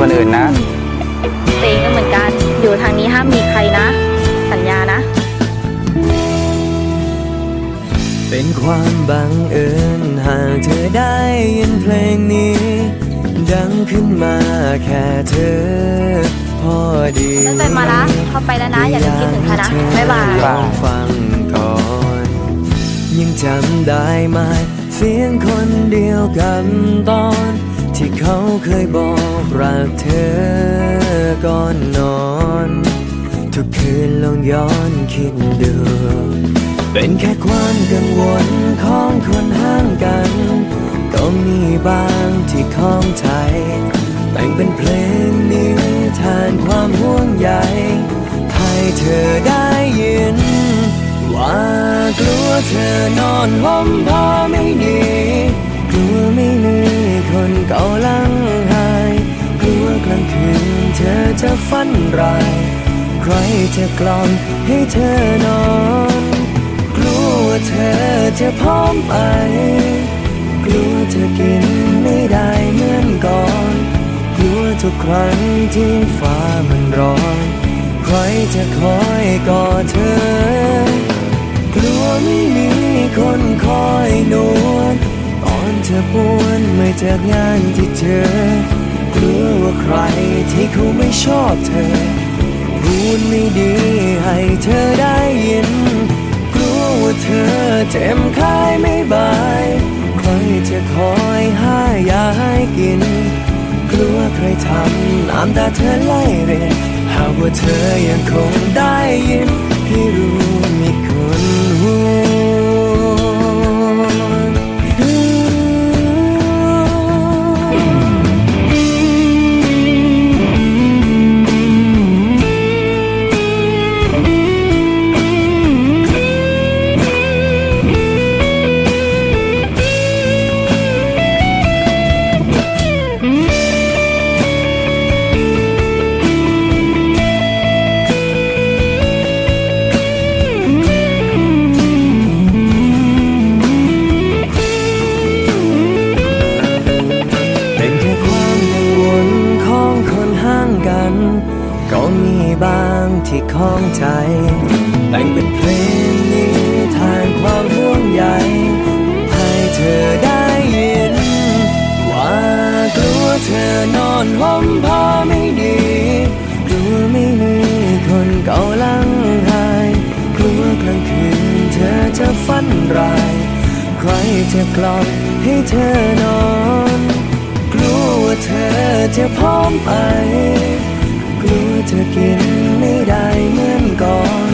คนอื่นนะเตงก็เหมือนกัน อยู่ทางนี้ห้ามมีใครนะ สัญญานะ เป็นความบังเอิญหากเธอได้ยินเพลงนี้ ดังขึ้นมาแค่เธอ พอดีตั้งใจมาละเข้าไปแล้วนะ อย่าลืมคิดถึงเธอนะบ๊ายบายลองฟังก่อนยังจำได้ไหมเสียงคนเดียวกันตอนที่ เขาเคยบอกรักเธอก่อนนอน ทุกคืนลองย้อนคิดดู เป็นแค่ความกังวลของคนห่างกัน ก็มีบางที่คล้องใจแต่งเป็นเพลงนี้ทานความห่วงใยให้เธอได้ยิน ว่ากลัวเธอนอนห่มผ้าไม่ดีกลัวไม่มีคน เก่าลังหายกลัวกลางคืนเธอจะฝันร้าย ใครจะกล่อมให้เธอนอน กลัวเธอจะพร้อมไป กลัวเธอกินไม่ได้เหมือนก่อน กลัวทุกครั้งที่ฟ้ามันร้อน ใครจะคอยกอดเธอ กลัวไม่มีคนคอยนวดตอนเธอปวนไม่ จากงานที่เจอกลัวว่าใครที่เขาไม่ชอบเธอ พูดไม่ดีให้เธอได้ยิน กลัวว่าเธอเจ็บคายไม่บาย ใครจะคอยหายาให้กิน กลัวใครทำน้ำตาเธอไหลเรินหากว่าเธอยังคงได้ยินให้รู้ ที่คล้องใจ แต่งเป็นเพลงนี้ทานความห่วงใยให้เธอได้ยิน ว่ากลัวเธอนอนห่มผ้าไม่ดีกลัวไม่มีคนเกาลังหายกลัวกลางคืนเธอจะฝันร้าย ใครจะกล่อมให้เธอนอน กลัวว่าเธอจะพร้อมไป ลัวเธอกินไม่ได้เหมือนก่อน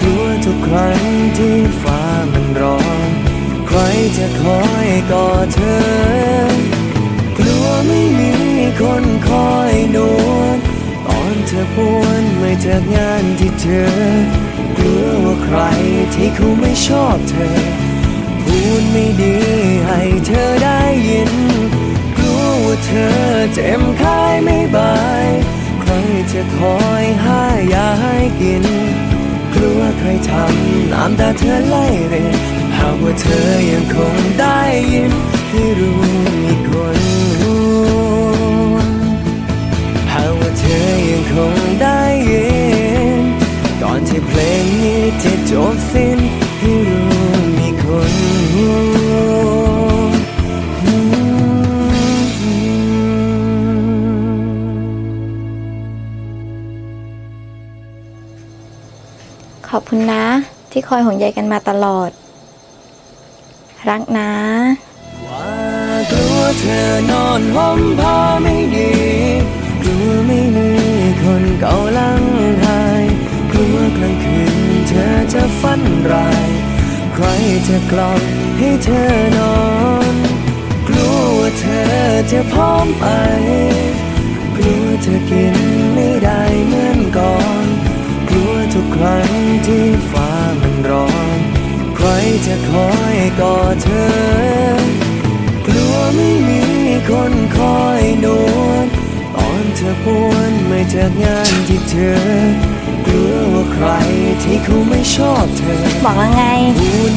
กลัวทุกครั้งที่ฟ้ามันร้อน ใครจะคอยกอดเธอกลัวไม่มีคนคอยนวดตอนเธอปวนไม่จากงานที่เธอกลัวว่าใครที่เขาไม่ชอบเธอพูดไม่ดีให้เธอ ทำน้ำตาเธอไหลเรินหากว่าเธอยังคงได้ยินให้รู้มีคนห่วงหากว่าเธอยังคงได้ยินก่อนที่เพลงนี้จะจบสิ้น ขอบคุณนะ ที่คอยห่วงใยกันมาตลอด รักนะ ว่ากลัวเธอนอนห่มผ้าไม่ดีกลัวไม่มีคนเกาลังหายกลัวกลางคืนเธอจะฝันร้าย ใครจะกล่อมให้เธอนอน กลัวเธอจะพร้อมไป มีคนคอยนวดตอนเธอปวนไม่จากงานที่เธอกลัวว่าใครที่เขาไม่ชอบเธอบอกแล้วไง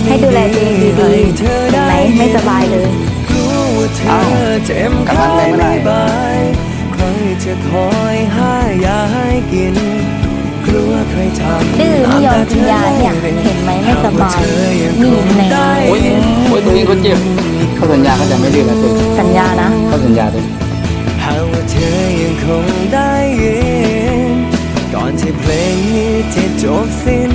ให้ดูแลตัวเองดีๆเห็นไหมไม่สบายเลยกลัวว่าเธอเจ็บกลับคาบ้านยได้เมื่อไหร่ไม่บายใครเธอคอยหายาให้กินกลัวใครทำ ดื้อไม่ยอมกินยาเนี่ย เห็นไหมไม่สบายนี่แน่โอ้ยโอ้ยตัวเองคนเจ็บเขาสัญญาเขาจะไม่ดื้อนะตัวเองสัญญานะเขาสัญญาตัวเองหากว่าเธอยังคงได้ยินก่อนที่เพลงนี้จะจบสิ้น